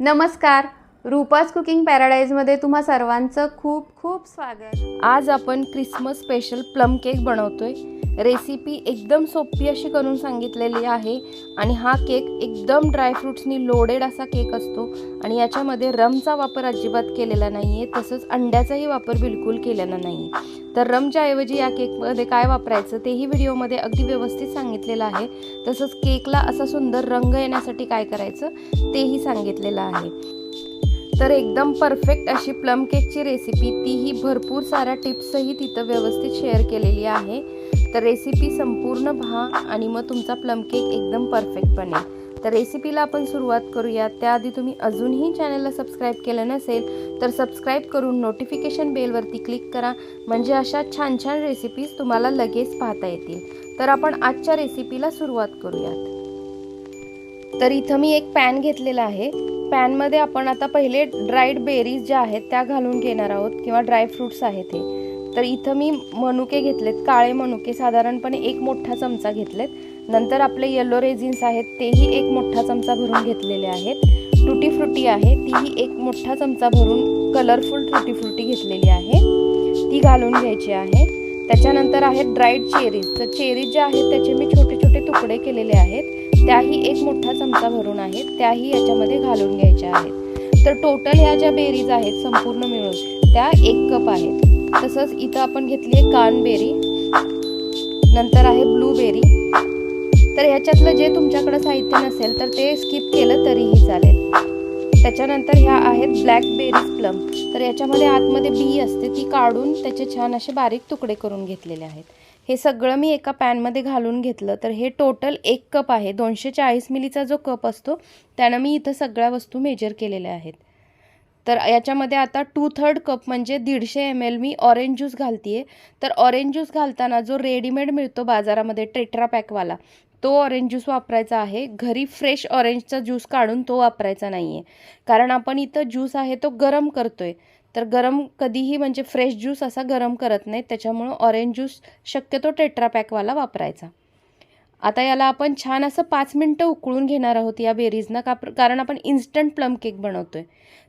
नमस्कार रुपाज कुकिंग पॅराडाईजमध्ये तुम्हा सर्वांचं खूप खूप स्वागत. आज आपण क्रिसमस स्पेशल प्लम केक बनवतोय. रेसिपी एकदम सोपी अशी करून सांगितलेली आहे आणि हा केक एकदम ड्रायफ्रुट्सनी लोडेड असा केक असतो आणि याच्यामध्ये रमचा वापर अजिबात केलेला नाही आहे तसंच अंड्याचाही वापर बिलकुल केलेला नाही तर रमच्या ऐवजी या केकमध्ये काय वापरायचं तेही व्हिडिओमध्ये अगदी व्यवस्थित सांगितलेलं आहे. तसंच केकला असा सुंदर रंग येण्यासाठी काय करायचं तेही सांगितलेलं आहे. तर एकदम परफेक्ट अशी प्लम केकची रेसिपी तीही भरपूर साऱ्या टिप्सही तिथं व्यवस्थित शेअर केलेली आहे. तर रेसिपी संपूर्ण पहा आणि मग तुमचा प्लम केक एकदम परफेक्ट बनेल. तर रेसिपीला आपण सुरुवात करूया. त्याआधी तुम्ही अजूनही चॅनलला सबस्क्राईब केलं नसेल तर सबस्क्राईब करून नोटिफिकेशन बेलवरती क्लिक करा. म्हणजे अशा छान छान रेसिपीज तुम्हाला लगेच पाहता येतील. तर आपण आजच्या रेसिपीला सुरुवात करूयात. तर इथं मी एक पॅन घेतलेला आहे. पॅनमध्ये आपण आता पहिले ड्राईड बेरीज ज्या आहेत त्या घालून घेणार आहोत किंवा ड्रायफ्रूट्स आहेत हे. तर इथं मी मनुके घेतलेत काळे मनुके साधारणपणे एक मोठा चमचा घेतलेत. नंतर आपले येलो रेझिन्स आहेत तेही एक मोठा चमचा भरून घेतलेले आहेत. टुटी फ्रुटी आहे तीही एक मोठा चमचा भरून कलरफुल टुटी फ्रुटी घेतलेली आहे. ती घालून घ्यायची आहे. त्याच्यानंतर आहेत ड्राईड चेरीज तर चेरीज ज्या आहेत त्याचे मी छोटे छोटे तुकडे केलेले आहेत. त्याही एक मोठा चमचा भरून आहेत त्याही याच्यामध्ये घालून घ्यायच्या आहेत. तर टोटल ह्या ज्या बेरीज आहेत संपूर्ण मिळून त्या एक कप आहेत. तसंच इथं आपण घेतली आहे कानबेरी नंतर आहे ब्लूबेरी तर ह्याच्यातलं जे तुमच्याकडं साहित्य नसेल तर ते स्किप केलं तरीही चालेल. त्याच्यानंतर ह्या आहेत ब्लॅकबेरी प्लम तर याच्यामध्ये आतमध्ये बी असते ती काढून त्याचे छान असे बारीक तुकडे करून घेतलेले आहेत. हे सगळं मी एका पॅनमध्ये घालून घेतलं. तर हे टोटल एक कप आहे. दोनशे चाळीस मिलीचा जो कप असतो त्यानं मी इथं सगळ्या वस्तू मेजर केलेल्या आहेत. तर याच्यामध्ये आता टू थर्ड कप म्हणजे दीडशे एम एल मी ऑरेंज ज्यूस घालते आहे तर ऑरेंज ज्यूस घालताना जो रेडीमेड मिळतो बाजारामध्ये टेट्रा पॅकवाला तो ऑरेंज ज्यूस वापरायचा आहे. घरी फ्रेश ऑरेंजचा ज्यूस काढून तो वापरायचा नाही आहे कारण आपण इथं ज्यूस आहे तो गरम करतो आहे तर गरम कधीही म्हणजे फ्रेश ज्यूस असा गरम करत नाही. त्याच्यामुळं ऑरेंज ज्यूस शक्यतो टेट्रापॅकवाला वापरायचा. आता याला आपण छान असं पाच मिनटं उकळून घेणार आहोत या बेरीजना का कारण आपण इन्स्टंट प्लम केक बनवतो आहे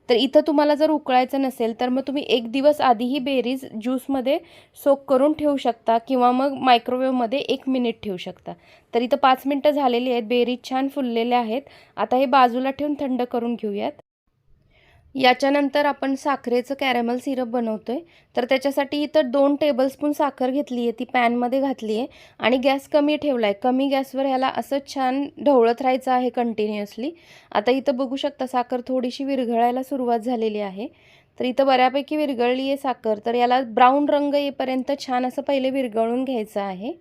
तर इथं तुम्हाला जर उकळायचं नसेल तर मग तुम्ही एक दिवस आधीही बेरीज ज्यूसमध्ये सोक करून ठेवू शकता किंवा मग मायक्रोवेवमध्ये एक मिनिट ठेवू शकता. तर इथं पाच मिनटं झालेली आहेत बेरीज छान फुललेल्या आहेत. आता हे बाजूला ठेवून थंड करून घेऊयात. याच्यानंतर आपण साखरेचं कॅरेमल सिरप बनवतो आहे तर त्याच्यासाठी इथं दोन टेबलस्पून साखर घेतली आहे. ती पॅनमध्ये घातली आहे. आणि गॅस कमी ठेवला आहे कमी गॅसवर ह्याला असं छान ढवळत राहायचं आहे कंटिन्युअसली आता इथं बघू शकता साखर थोडीशी विरघळायला सुरुवात झालेली आहे. तर इथं बऱ्यापैकी विरघळली आहे साखर. तर याला ब्राऊन रंग येईपर्यंत छान असं पहिले विरघळून घ्यायचं आहे.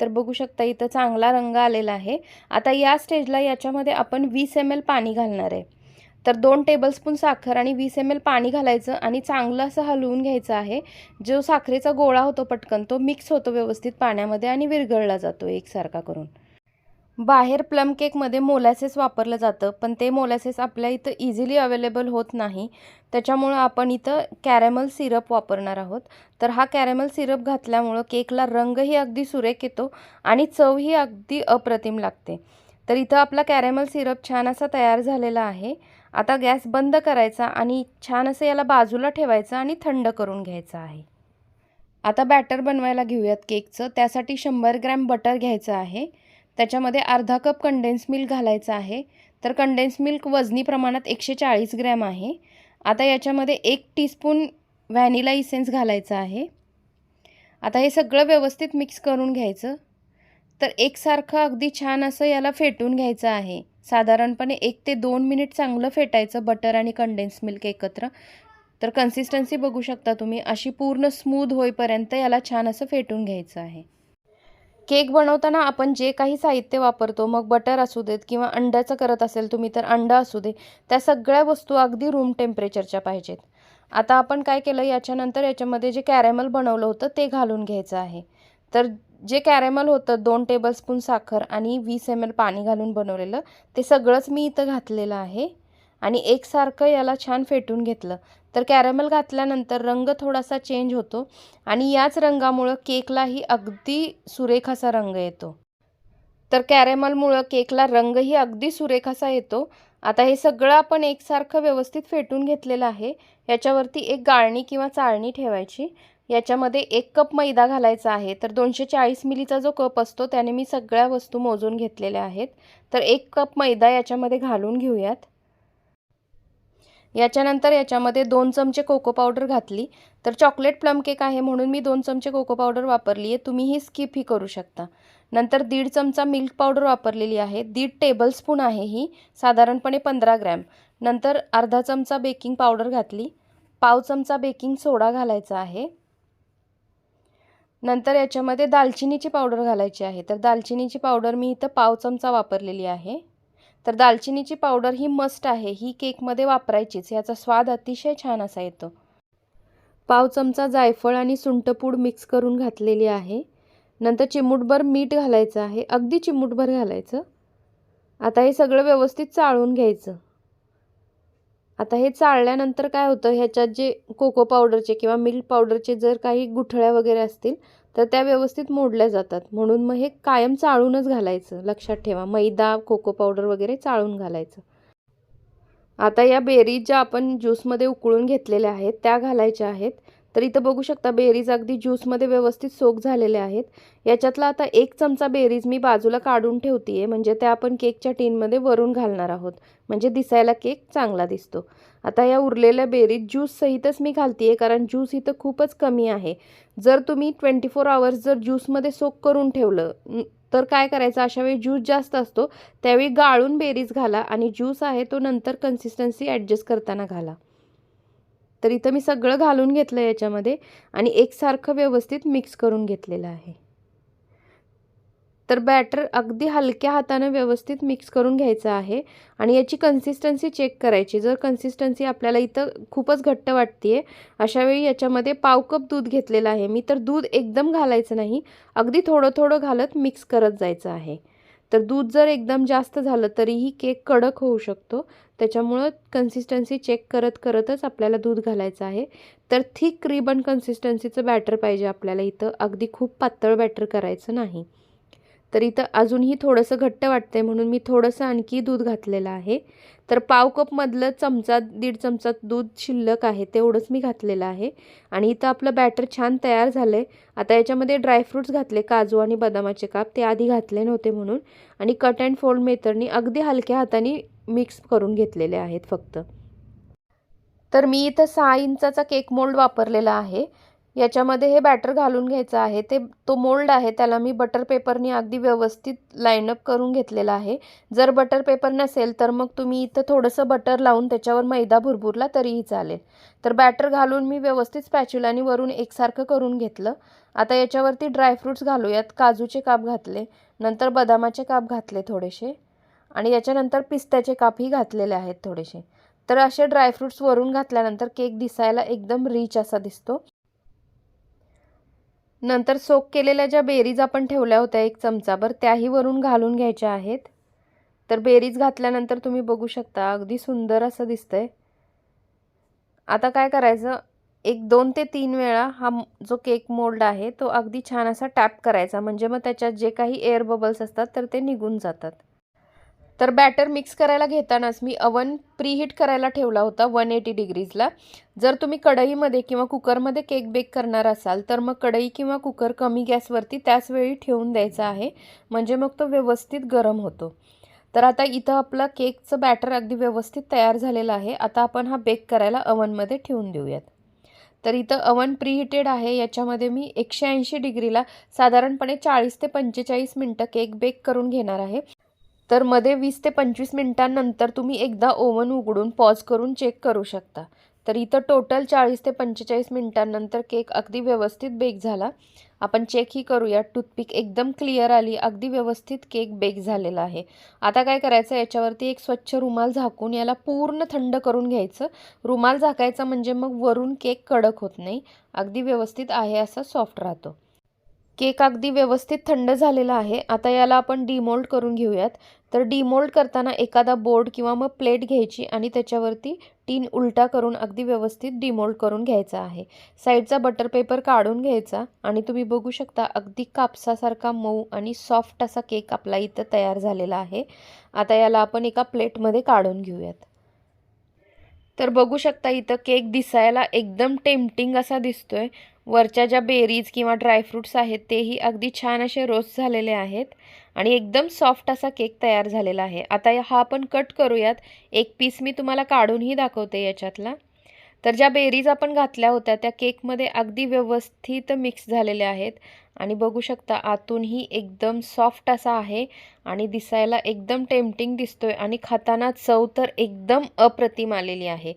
तर बघू शकता इथं चांगला रंग आलेला आहे. आता या स्टेजला याच्यामध्ये आपण वीस एम एल पाणी घालणार आहे. तर दोन टेबलस्पून साखर आणि वीस एम एल पाणी घालायचं आणि चांगलं असं हलवून घ्यायचं आहे. जो साखरेचा गोळा होतो पटकन तो मिक्स होतो व्यवस्थित पाण्यामध्ये आणि विरघळला जातो एकसारखा करून. बाहेर प्लम केकमध्ये मोलॅसेस वापरलं जातं पण ते मोलॅसेस आपल्या इथं इझिली अवेलेबल होत नाही. त्याच्यामुळं आपण इथं कॅरेमल सिरप वापरणार आहोत. तर हा कॅरेमल सिरप घातल्यामुळं केकला रंगही अगदी सुरेख येतो आणि चवही अगदी अप्रतिम लागते. तर इथं आपला कॅरेमल सिरप छान असा तयार झालेला आहे. आता गॅस बंद करायचा आणि छान असं याला बाजूला ठेवायचं आणि थंड करून घ्यायचं आहे. आता बॅटर बनवायला घेऊयात केकचं. त्यासाठी शंभर ग्रॅम बटर घ्यायचं आहे. त्याच्यामध्ये अर्धा कप कंडेन्स मिल्क घालायचं आहे. तर कंडेन्स मिल्क वजनी प्रमाणात एकशे चाळीस ग्रॅम आहे. आता याच्यामध्ये एक टीस्पून व्हॅनिला इसेन्स घालायचा आहे. आता हे सगळं व्यवस्थित मिक्स करून घ्यायचं. तर एकसारखं अगदी छान असं याला फेटून घ्यायचं आहे. साधारणपणे एक ते दोन मिनिट चांगलं फेटायचं बटर आणि कंडेन्स मिल्क एकत्र. तर कन्सिस्टन्सी बघू शकता तुम्ही अशी पूर्ण स्मूद होईपर्यंत याला छान असं फेटून घ्यायचं आहे. केक बनवताना आपण जे काही साहित्य वापरतो मग बटर असू देत किंवा अंड्याचं करत असेल तुम्ही तर अंडा असू दे त्या सगळ्या वस्तू अगदी रूम टेम्परेचरच्या पाहिजेत. आता आपण काय केलं याच्यानंतर याच्यामध्ये जे कॅरेमल बनवलं होतं ते घालून घ्यायचं आहे. तर जे कॅरेमल होतं दोन टेबलस्पून साखर आणि वीस एम एल पाणी घालून बनवलेलं ते सगळंच मी इथं घातलेलं आहे. आणि एकसारखं याला छान फेटून घेतलं. तर कॅरेमल घातल्यानंतर रंग थोडासा चेंज होतो आणि याच रंगामुळं केकलाही अगदी सुरेख असा रंग येतो. तर कॅरेमलमुळं केकला रंगही अगदी सुरेख असा येतो. आता हे सगळं आपण एकसारखं व्यवस्थित फेटून घेतलेलं आहे. याच्यावरती एक गाळणी किंवा चाळणी ठेवायची. याच्यामध्ये एक कप मैदा घालायचा आहे. तर दोनशे चाळीस मिलीचा जो कप असतो त्याने मी सगळ्या वस्तू मोजून घेतलेल्या आहेत. तर एक कप मैदा याच्यामध्ये घालून घेऊयात. याच्यानंतर याच्यामध्ये दोन चमचे कोको पावडर घातली. तर चॉकलेट प्लम केक आहे म्हणून मी दोन चमचे कोको पावडर वापरली आहे तुम्हीही स्किप ही करू शकता. नंतर दीड चमचा मिल्क पावडर वापरलेली आहे. दीड टेबलस्पून आहे ही. साधारणपणे पंधरा ग्रॅम. नंतर अर्धा चमचा बेकिंग पावडर घातली. पाव चमचा बेकिंग सोडा घालायचा आहे. नंतर याच्यामध्ये दालचिनीची पावडर घालायची आहे. तर दालचिनीची पावडर मी इथं पाव चमचा वापरलेली आहे. तर दालचिनीची पावडर ही मस्ट आहे. ही केकमध्ये वापरायचीच. याचा स्वाद अतिशय छान असा येतो. पाव चमचा जायफळ आणि सुंठपूड मिक्स करून घातलेली आहे. नंतर चिमूटभर मीठ घालायचं आहे. अगदी चिमूटभर घालायचं. आता हे सगळं व्यवस्थित चाळून घ्यायचं. आता हे चाळल्यानंतर काय होतं? ह्याच्यात जे कोको पावडरचे किंवा मिल्क पावडरचे जर काही गुठळ्या वगैरे असतील तर त्या व्यवस्थित मोडल्या जातात. म्हणून मग हे कायम चाळूनच घालायचं. लक्षात ठेवा. मैदा कोको पावडर वगैरे चाळून घालायचं. आता या बेरीज ज्या आपण ज्यूसमध्ये उकळून घेतलेल्या आहेत त्या घालायच्या आहेत. तर इथं बघू शकता बेरीज अगदी ज्यूसमध्ये व्यवस्थित सोक झालेले आहेत. याच्यातला आता एक चमचा बेरीज मी बाजूला काढून ठेवते आहे म्हणजे त्या आपण केकच्या टीनमध्ये वरून घालणार आहोत. म्हणजे दिसायला केक चांगला दिसतो. आता या उरलेल्या बेरीज ज्यूस सहितच मी घालते आहे कारण ज्यूस इथं खूपच कमी आहे. जर तुम्ही ट्वेंटी फोर आवर्स जर ज्यूसमध्ये सोक करून ठेवलं तर काय करायचं? अशा वेळी ज्यूस जास्त असतो त्यावेळी गाळून बेरीज घाला आणि ज्यूस आहे तो नंतर कन्सिस्टन्सी ॲडजस्ट करताना घाला. तर इथं मी सगळं घालून घेतलं याच्यामध्ये आणि एकसारखं व्यवस्थित मिक्स करून घेतलेलं आहे. तर बॅटर अगदी हलक्या हातानं व्यवस्थित मिक्स करून घ्यायचं आहे आणि याची कन्सिस्टन्सी चेक करायची. जर कन्सिस्टन्सी आपल्याला इथं खूपच घट्ट वाटते अशावेळी याच्यामध्ये पाव कप दूध घेतलेलं आहे. मी तर दूध एकदम घालायचं नाही अगदी थोडं थोडं घालत मिक्स करत जायचं आहे. तर दूध जर एकदम जास्त झालं तरीही केक कडक होऊ शकतो. त्याच्यामुळं कन्सिस्टन्सी चेक करत करतच आपल्याला दूध घालायचं आहे. तर थिक रिबन कन्सिस्टन्सीचं बॅटर पाहिजे आपल्याला इथं. अगदी खूप पातळ बॅटर करायचं नाही. तर इथं अजूनही थोडंसं घट्ट वाटतंय म्हणून मी थोडंसं आणखी दूध घातलेलं आहे. तर पाव कपमधलं चमचा दीड चमचा दूध शिल्लक आहे तेवढंच मी घातलेलं आहे. आणि इथं आपलं बॅटर छान तयार झालं आहे आता याच्यामध्ये ड्रायफ्रूट्स घातले काजू आणि बदामाचे काप. ते आधी घातले नव्हते म्हणून. आणि कट अँड फोल्ड मेथडनी अगदी हलक्या हाताने मिक्स करून घेतलेले आहेत फक्त. तर मी इथं सहा इंचाचा केक मोल्ड वापरलेला आहे. याच्यामध्ये हे बॅटर घालून घ्यायचं आहे. ते तो मोल्ड आहे त्याला मी बटर पेपरने अगदी व्यवस्थित लाईनअप करून घेतलेला आहे. जर बटर पेपर नसेल तर मग तुम्ही इथं थोडंसं बटर लावून त्याच्यावर मैदा भुरभुरला तरीही चालेल. तर बॅटर घालून मी व्यवस्थित स्पॅच्युलानी वरून एकसारखं करून घेतलं. आता याच्यावरती ड्रायफ्रूट्स घालूयात. काजूचे काप घातले. नंतर बदामाचे काप घातले थोडेसे. आणि याच्यानंतर पिस्त्याचे कापही घातलेले आहेत थोडेसे. तर असे ड्रायफ्रूट्स वरून घातल्यानंतर केक दिसायला एकदम रिच असा दिसतो. नंतर सोक केलेल्या ज्या बेरीज आपण ठेवल्या होत्या एक चमचाभर त्याही वरून घालून घ्यायच्या आहेत. तर बेरीज घातल्यानंतर तुम्ही बघू शकता अगदी सुंदर असं दिसतंय. आता काय करायचं? एक दोन ते तीन वेळा हा जो केक मोल्ड आहे तो अगदी छान असा टॅप करायचा. म्हणजे मग त्याच्यात जे काही एअर बबल्स असतात तर ते निघून जातात. तर बॅटर मिक्स करायला घेतानाच मी अवन प्रीहीट करायला ठेवला होता वन एटी डिग्रीजला जर तुम्ही कढईमध्ये किंवा कुकरमध्ये केक बेक करणार असाल तर मग कढई किंवा कुकर कमी गॅसवरती त्याच वेळी ठेवून द्यायचा आहे. म्हणजे मग तो व्यवस्थित गरम होतो. तर आता इथं आपला केकचं बॅटर अगदी व्यवस्थित तयार झालेलं आहे. आता आपण हा बेक करायला अवनमध्ये ठेवून देऊयात. तर इथं अवन प्रीहिटेड आहे. याच्यामध्ये मी एकशे ऐंशी डिग्रीला साधारणपणे चाळीस ते पंचेचाळीस मिनटं केक बेक करून घेणार आहे. तर मध्ये वीस ते पंचवीस मिनटांनंतर तुम्ही एकदा ओव्हन उघडून पॉज करून चेक करू शकता. तर इथं टोटल चाळीस ते पंचेचाळीस मिनटांनंतर केक अगदी व्यवस्थित बेक झाला. आपण चेकही करूया. टूथपिक एकदम क्लिअर आली. अगदी व्यवस्थित केक बेक झालेला आहे. आता काय करायचं? याच्यावरती एक स्वच्छ रुमाल झाकून याला पूर्ण थंड करून घ्यायचं. रुमाल झाकायचा म्हणजे मग वरून केक कडक होत नाही. अगदी व्यवस्थित आहे असा सॉफ्ट राहतो. केक अगदी व्यवस्थित थंड झालेला आहे. आता याला आपण डिमोल्ड करून घेऊयात. तर डिमोल्ड करताना एखादा बोर्ड किंवा मग प्लेट घ्यायची आणि त्याच्यावरती टीन उलटा करून अगदी व्यवस्थित डिमोल्ड करून घ्यायचा आहे. साईडचा बटर पेपर काढून घ्यायचा आणि तुम्ही बघू शकता अगदी कापसासारखा मऊ आणि सॉफ्ट असा केक आपला इथं तयार झालेला आहे. आता याला आपण एका प्लेटमध्ये काढून घेऊयात. तर बघू शकता इथं केक दिसायला एकदम टेम्पटिंग असा दिसतोय. वरच्या ज्या बेरीज किंवा ड्रायफ्रूट्स आहेत तेही अगदी छान असे रोस्ट झालेले आहेत. आणि एकदम सॉफ्ट असा केक तयार झालेला आहे. आता हा आपण कट करूयात. एक पीस मी तुम्हाला काढूनही दाखवते याच्यातला. तर ज्या बेरीज आपण घातल्या होत्या त्या केकमध्ये अगदी व्यवस्थित मिक्स झालेल्या आहेत. आणि बघू शकता आतूनही एकदम सॉफ्ट असा आहे आणि दिसायला एकदम टेम्पटिंग दिसतोय. आणि खाताना चव तर एकदम अप्रतिम आलेली आहे.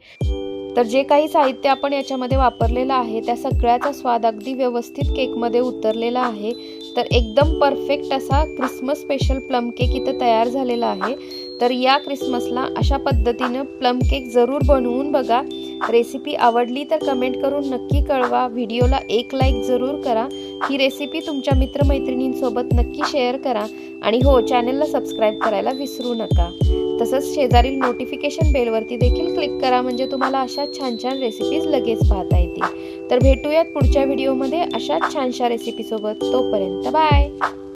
तर जे काही साहित्य आपण याच्यामध्ये वापरलेलं आहे त्या सगळ्याचा स्वाद अगदी व्यवस्थित केकमध्ये उतरलेला आहे. तर एकदम परफेक्ट असा क्रिसमस स्पेशल प्लम केक इथं तयार झालेला आहे. तर या क्रिसमसला अशा पद्धतीनं प्लम केक जरूर बनवून बघा. रेसिपी आवडली तर कमेंट करून नक्की कळवा. व्हिडिओला एक लाईक जरूर करा. ही रेसिपी तुमच्या मित्रमैत्रिणींसोबत नक्की शेअर करा. आणि हो चॅनलला सबस्क्राईब करायला विसरू नका. तसंच शेजारील नोटिफिकेशन बेलवरती देखील क्लिक करा म्हणजे तुम्हाला अशा छान छान रेसिपीज लगेच पाहता येतील. तर भेटूयात पुढच्या व्हिडिओमध्ये अशाच छानशा रेसिपीसोबत तोपर्यंत बाय